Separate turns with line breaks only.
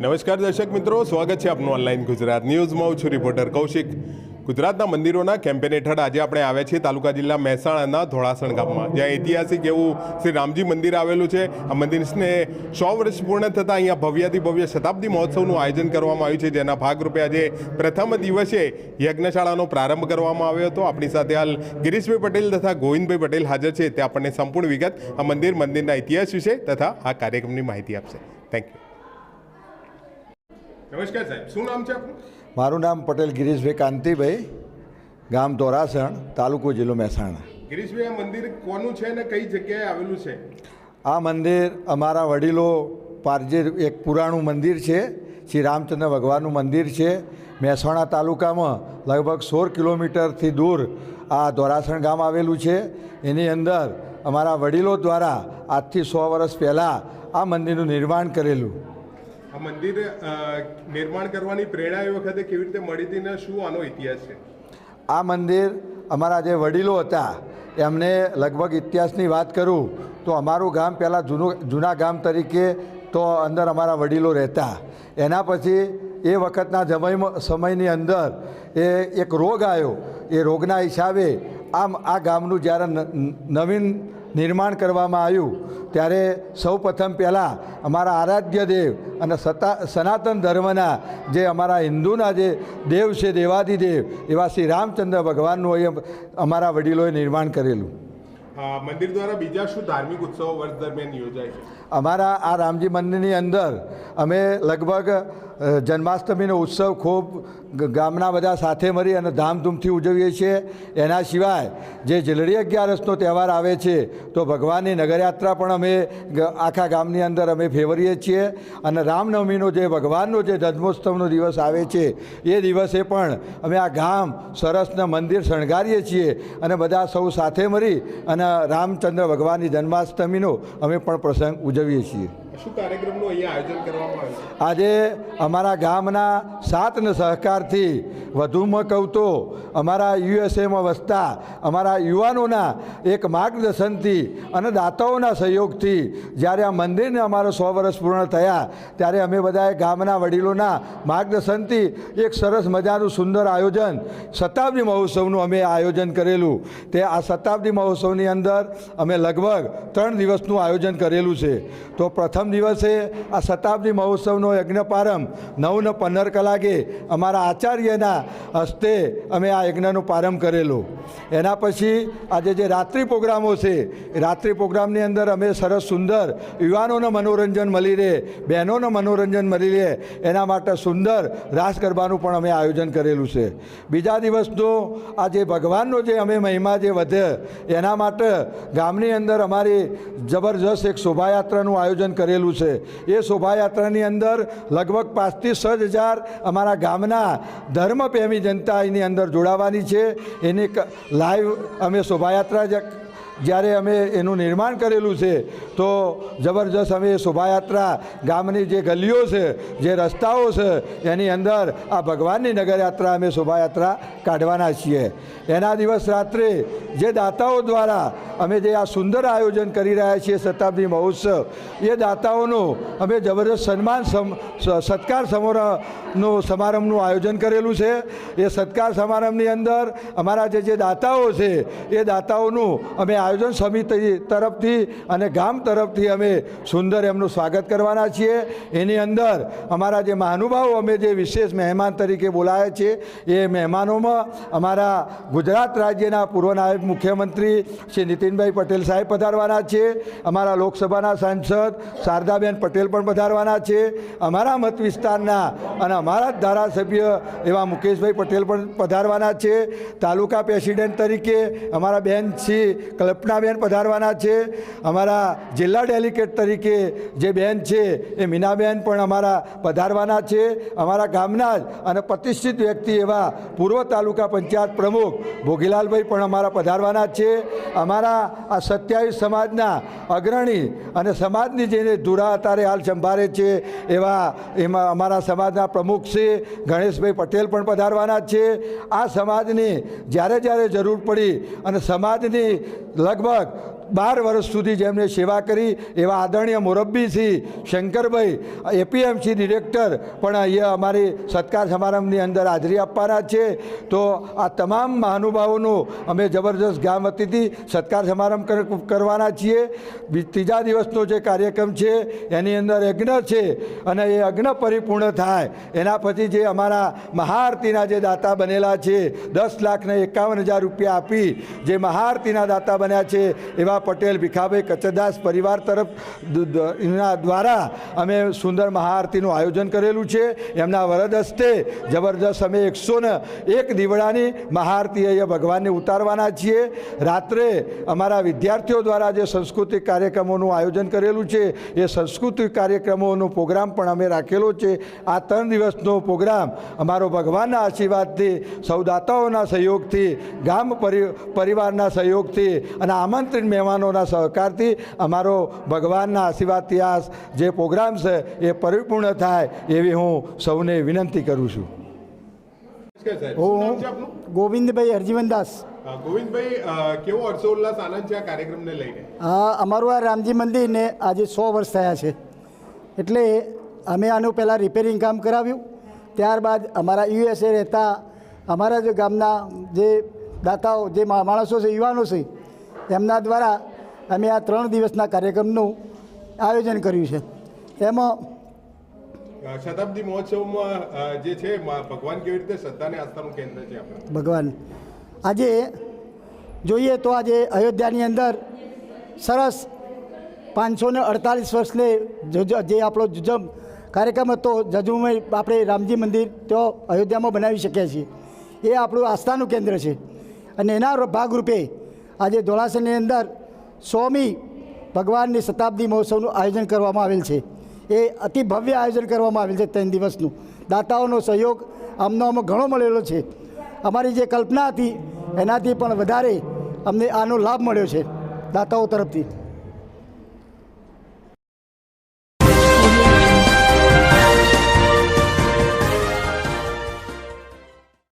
નમસ્કાર દર્શક મિત્રો, સ્વાગત છે આપનું ઓનલાઈન ગુજરાત ન્યૂઝમાં હું છું રિપોર્ટર કૌશિક. ગુજરાતના મંદિરોના કેમ્પેન હેઠળ આજે આપણે આવ્યા છીએ તાલુકા જિલ્લા મહેસાણાના ધોળાસણ ગામમાં, જ્યાં ઐતિહાસિક એવું શ્રી રામજી મંદિર આવેલું છે. આ મંદિરને સો વર્ષ પૂર્ણ થતાં અહીંયા ભવ્યાથી ભવ્ય શતાબ્દી મહોત્સવનું આયોજન કરવામાં આવ્યું છે, જેના ભાગરૂપે આજે પ્રથમ દિવસે યજ્ઞશાળાનો પ્રારંભ કરવામાં આવ્યો હતો. આપણી સાથે હાલ ગિરીશભાઈ પટેલ તથા ગોવિંદભાઈ પટેલ હાજર છે. તે આપણને સંપૂર્ણ વિગત આ મંદિર, મંદિરના ઇતિહાસ વિશે તથા આ કાર્યક્રમની માહિતી આપશે. થેન્ક યુ નમસ્કાર સાહેબ શું નામ છે આપનું?
મારું નામ પટેલ ગિરીશભાઈ કાંતિભાઈ ગામ ધોરાસણ તાલુકો જિલ્લો મહેસાણા.
ગિરીશભાઈ આ મંદિર કોનું છે અને કઈ જગ્યાએ આવેલું છે?
આ મંદિર અમારા વડીલો પારજે એક પુરાણું મંદિર છે શ્રી રામચંદ્ર ભગવાનનું મંદિર છે. મહેસાણા તાલુકામાં લગભગ સોળ કિલોમીટરથી દૂર આ ધોરાસણ ગામ આવેલું છે. એની અંદર અમારા વડીલો દ્વારા આજથી સો વર્ષ પહેલાં આ મંદિરનું નિર્માણ કરેલું.
આ મંદિર નિર્માણ કરવાની પ્રેરણા એ વખતે કેવી રીતે મળી હતી ને શું આનો ઇતિહાસ છે?
આ મંદિર અમારા જે વડીલો હતા, એમને લગભગ ઇતિહાસની વાત કરું, તો અમારું ગામ પહેલાં જૂનું, જૂના ગામ તરીકે તો અંદર અમારા વડીલો રહેતા. એના પછી એ વખતના જમય, સમયની અંદર એ એક રોગ આવ્યો. એ રોગના હિસાબે આમ આ ગામનું જ્યારે નવીન નિર્માણ કરવામાં આવ્યું. ત્યારે સૌ પ્રથમ પહેલાં અમારા આરાધ્ય દેવ અને સતા, સનાતન ધર્મના જે અમારા હિન્દુના જે દેવ છે, દેવાદિદેવ, એવા શ્રી રામચંદ્ર ભગવાનનું અહીં અમારા વડીલોએ નિર્માણ કરેલું.
મંદિર દ્વારા બીજા શું ધાર્મિક ઉત્સવો વર્ષ દરમિયાન યોજાય છે?
અમારા આ રામજી મંદિરની અંદર અમે લગભગ જન્માષ્ટમીનો ઉત્સવ ખૂબ ગામના બધા સાથે મળી અને ધામધૂમથી ઉજવીએ છીએ. એના સિવાય જે જલડી અગિયારસનો તહેવાર આવે છે, તો ભગવાનની નગરયાત્રા પણ અમે આખા ગામની અંદર અમે ફેવરીએ છીએ. અને રામનવમીનો જે ભગવાનનો જે જન્મોત્સવનો દિવસ આવે છે, એ દિવસે પણ અમે આ ગામ સરસના મંદિર શણગારીએ છીએ અને બધા સૌ સાથે મળી અને રામચંદ્ર ભગવાનની જન્માષ્ટમીનો અમે પણ પ્રસંગ ઉજવીએ છીએ. આજે અમારા ગામના સાતના સહકારથી વધુમાં કહું તો અમારા યુએસએમાં વસતા અમારા યુવાનોના એક માર્ગદર્શનથી અને દાતાઓના સહયોગથી જ્યારે આ મંદિરને અમારો સો વર્ષ પૂર્ણ થયા, ત્યારે અમે બધાએ ગામના વડીલોના માર્ગદર્શનથી એક સરસ મજાનું સુંદર આયોજન, શતાબ્દી મહોત્સવનું અમે આયોજન કરેલું. તે આ શતાબ્દી મહોત્સવની અંદર અમે લગભગ ત્રણ દિવસનું આયોજન કરેલું છે. તો પ્રથમ દિવસે આ શતાબ્દી મહોત્સવનો યજ્ઞપારંભ નવ ને પંદર કલાકે અમારા આચાર્યના હસ્તે અમે આ યજ્ઞનો પ્રારંભ કરેલો. એના પછી આજે જે રાત્રિ પ્રોગ્રામો છે, રાત્રિ પ્રોગ્રામની અંદર અમે સરસ સુંદર યુવાનોને મનોરંજન મળી રહે, બહેનોને મનોરંજન મળી રહે, એના માટે સુંદર રાસ ગરબાનું પણ અમે આયોજન કરેલું છે. બીજા દિવસનો આ જે ભગવાનનો જે અમે મહિમા જે વધે, એના માટે ગામની અંદર અમારી જબરજસ્ત એક શોભાયાત્રાનું આયોજન કરેલું છે. એ શોભાયાત્રાની અંદર લગભગ પાંચથી છ હજાર અમારા ગામના ધર્મપ્રેમી જનતા એની અંદર જોડાવાની છે. એની લાઈવ અમે શોભાયાત્રા જ્યારે અમે એનું નિર્માણ કરેલું છે, તો જબરજસ્ત અમે શોભાયાત્રા ગામની જે ગલીઓ છે, જે રસ્તાઓ છે, એની અંદર આ ભગવાનની નગરયાત્રા અમે શોભાયાત્રા કાઢવાના છીએ. એના દિવસ રાત્રે જે દાતાઓ દ્વારા અમે જે આ સુંદર આયોજન કરી રહ્યા છીએ, શતાબ્દી મહોત્સવ, એ દાતાઓનું અમે જબરજસ્ત સન્માન સત્કાર સમારોહનું સમારંભનું આયોજન કરેલું છે. એ સત્કાર સમારંભની અંદર અમારા જે જે દાતાઓ છે, એ દાતાઓનું અમે આયોજન સમિતિ તરફથી અને ગામ તરફથી અમે સુંદર એમનું સ્વાગત કરવાના છીએ. એની અંદર અમારા જે મહાનુભાવો, અમે જે વિશેષ મહેમાન તરીકે બોલાયા છે એ મહેમાનોમાં અમારા ગુજરાત રાજ્યના પૂર્વ નાયબ મુખ્યમંત્રી શ્રી નીતિનભાઈ પટેલ સાહેબ પધારવાના છે. અમારા લોકસભાના સાંસદ શારદાબેન પટેલ પણ પધારવાના છે. અમારા મત વિસ્તારના અને અમારા જ ધારાસભ્ય એવા મુકેશભાઈ પટેલ પણ પધારવાના છે. તાલુકા પ્રેસિડેન્ટ તરીકે અમારા બેન શ્રી કલ્પનાબેન પધારવાના છે. અમારા જિલ્લા ડેલિકેટ તરીકે જે બેન છે એ મીનાબેન પણ અમારા પધારવાના છે. અમારા ગામના જ અને પ્રતિષ્ઠિત વ્યક્તિ એવા પૂર્વ તાલુકા પંચાયત પ્રમુખ ભોગીલાલભાઈ પણ અમારા પધારવાના છે. અમારા આ સત્યાવીસ સમાજના અગ્રણી અને સમાજની જેને ધુરા અતારે હાલ સંભાળે છે એવા એમાં અમારા સમાજના પ્રમુખ શ્રી ગણેશભાઈ પટેલ પણ પધારવાના છે. આ સમાજની જ્યારે જ્યારે જરૂર પડી અને સમાજની લગભગ બાર વર્ષ સુધી જેમને સેવા કરી, એવા આદરણીય મોરબ્બી શ્રી શંકરભાઈ, એપીએમસી ડિરેક્ટર, પણ અહીંયા અમારી સત્કાર સમારંભની અંદર હાજરી આપવાના છે. તો આ તમામ મહાનુભાવોનો અમે જબરજસ્ત ગામ વતીથી સત્કાર સમારંભ કરવાના છીએ. ત્રીજા દિવસનો જે કાર્યક્રમ છે, એની અંદર યજ્ઞ છે અને એ યજ્ઞ પરિપૂર્ણ થાય. એના પછી જે અમારા મહાઆરતીના જે દાતા બનેલા છે, દસ લાખને એકાવન હજાર રૂપિયા આપી જે મહાઆરતીના દાતા બન્યા છે, એવા પટેલ, ભીખાભાઈ કચ્છદાસ પરિવાર તરફ એના દ્વારા અમે સુંદર મહાઆરતીનું આયોજન કરેલું છે. એમના વરદ હસ્તે જબરદસ્ત અમે એકસો ને એક દીવડાની મહાઆરતી અહીંયા ભગવાનને ઉતારવાના છીએ. રાત્રે અમારા વિદ્યાર્થીઓ દ્વારા જે સાંસ્કૃતિક કાર્યક્રમોનું આયોજન કરેલું છે, એ સાંસ્કૃતિક કાર્યક્રમોનો પ્રોગ્રામ પણ અમે રાખેલો છે. આ ત્રણ દિવસનો પ્રોગ્રામ અમારો ભગવાનના આશીર્વાદથી, સૌદાતાઓના સહયોગથી, ગામ પરિ પરિવારના સહયોગથી અને આમંત્રિત મહેમાનોના સહકારથી અમારો ભગવાનના આશીર્વાદથી આ જે પ્રોગ્રામ છે એ પરિપૂર્ણ થાય એવી હું સૌને વિનંતી કરું છું.
હું ગોવિંદભાઈ હરજીવનદાસ.
ગોવિંદભાઈ કેવો હર્ષોલ્લાસ આનંદ છે આ કાર્યક્રમને લઈને?
આ અમારું આ રામજી મંદિરને આજે સો વર્ષ થયા છે. એટલે અમે આનું પહેલાં રિપેરિંગ કામ કરાવ્યું. ત્યારબાદ અમારા યુએસએ રહેતા અમારા જે ગામના જે દાતાઓ જે માણસો છે યુવાનો છે એમના દ્વારા અમે આ ત્રણ દિવસના કાર્યક્રમનું આયોજન કર્યું છે. એમાં
શતાબ્દી મહોત્સવમાં જે છે ભગવાન કેવી રીતે શ્રદ્ધાને આસ્થાનું કેન્દ્ર છે આપણે?
ભગવાન આજે જોઈએ તો આજે અયોધ્યાની અંદર સરસ પાંચસો ને અડતાલીસ વર્ષને જો- આપણો જુજમ કાર્યક્રમ હતો જજુમય આપણે રામજી મંદિર તો અયોધ્યામાં બનાવી શકીએ છીએ. એ આપણું આસ્થાનું કેન્દ્ર છે. અને એના ભાગરૂપે આજે ધોળાસરની અંદર સોમી ભગવાનની શતાબ્દી મહોત્સવનું આયોજન કરવામાં આવેલ છે. એ અતિ ભવ્ય આયોજન કરવામાં આવેલ છે ત્રણ દિવસનું. દાતાઓનો સહયોગ અમને આમાં ઘણો મળેલો છે. અમારી જે કલ્પના હતી એનાથી પણ વધારે અમને આનો લાભ મળ્યો છે દાતાઓ તરફથી.